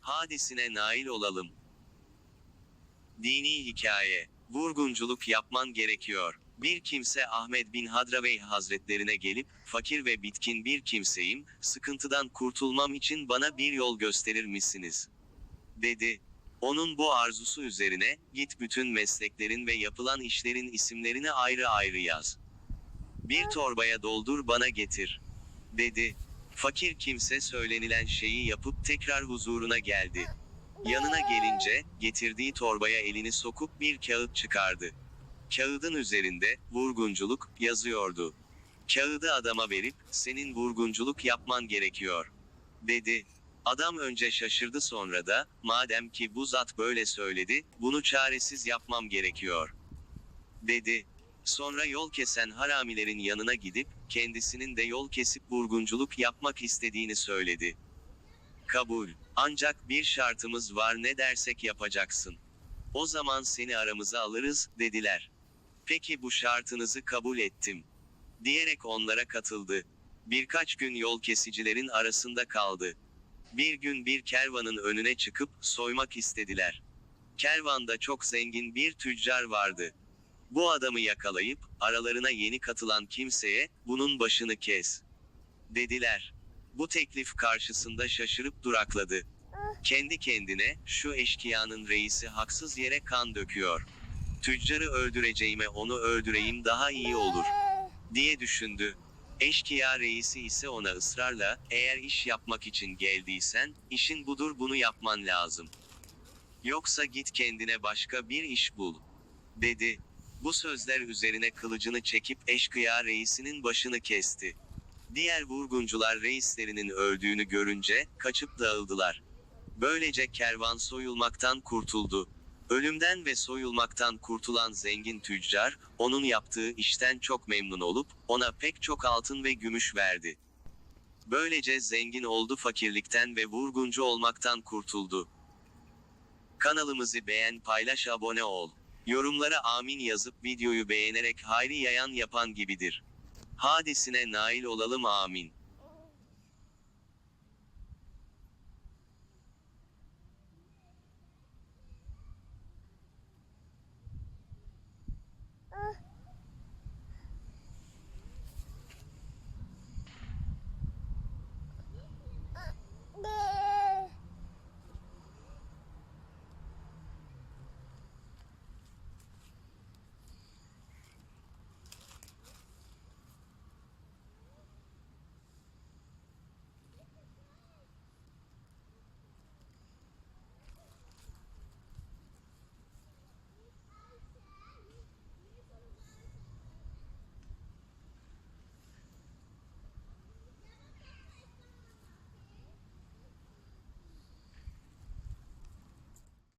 Hadisine nail olalım. Dini hikaye. Vurgunculuk yapman gerekiyor. Bir kimse Ahmet bin Hadravey hazretlerine gelip, fakir ve bitkin bir kimseyim, sıkıntıdan kurtulmam için bana bir yol gösterir misiniz? Dedi. Onun bu arzusu üzerine, git bütün mesleklerin ve yapılan işlerin isimlerini ayrı ayrı yaz. Bir torbaya doldur bana getir. Dedi. Fakir kimse söylenilen şeyi yapıp tekrar huzuruna geldi. Yanına gelince, getirdiği torbaya elini sokup bir kağıt çıkardı. Kağıdın üzerinde, vurgunculuk, yazıyordu. Kağıdı adama verip, senin vurgunculuk yapman gerekiyor. Dedi. Adam önce şaşırdı sonra da, madem ki bu zat böyle söyledi, bunu çaresiz yapmam gerekiyor. Dedi. Sonra yol kesen haramilerin yanına gidip, kendisinin de yol kesip vurgunculuk yapmak istediğini söyledi. Kabul. Ancak bir şartımız var ne dersek yapacaksın. O zaman seni aramıza alırız, dediler. Peki bu şartınızı kabul ettim. Diyerek onlara katıldı. Birkaç gün yol kesicilerin arasında kaldı. Bir gün bir kervanın önüne çıkıp soymak istediler. Kervanda çok zengin bir tüccar vardı. Bu adamı yakalayıp aralarına yeni katılan kimseye bunun başını kes dediler. Bu teklif karşısında şaşırıp durakladı. Kendi kendine şu eşkıyanın reisi haksız yere kan döküyor. Tüccarı öldüreceğime onu öldüreyim daha iyi olur diye düşündü. Eşkıya reisi ise ona ısrarla, eğer iş yapmak için geldiysen, işin budur bunu yapman lazım. Yoksa git kendine başka bir iş bul. Dedi. Bu sözler üzerine kılıcını çekip eşkıya reisinin başını kesti. Diğer vurguncular reislerinin öldüğünü görünce, kaçıp dağıldılar. Böylece kervan soyulmaktan kurtuldu. Ölümden ve soyulmaktan kurtulan zengin tüccar, onun yaptığı işten çok memnun olup, ona pek çok altın ve gümüş verdi. Böylece zengin oldu fakirlikten ve vurguncu olmaktan kurtuldu. Kanalımızı beğen paylaş abone ol. Yorumlara amin yazıp videoyu beğenerek hayri yayan yapan gibidir. Hadisine nail olalım amin.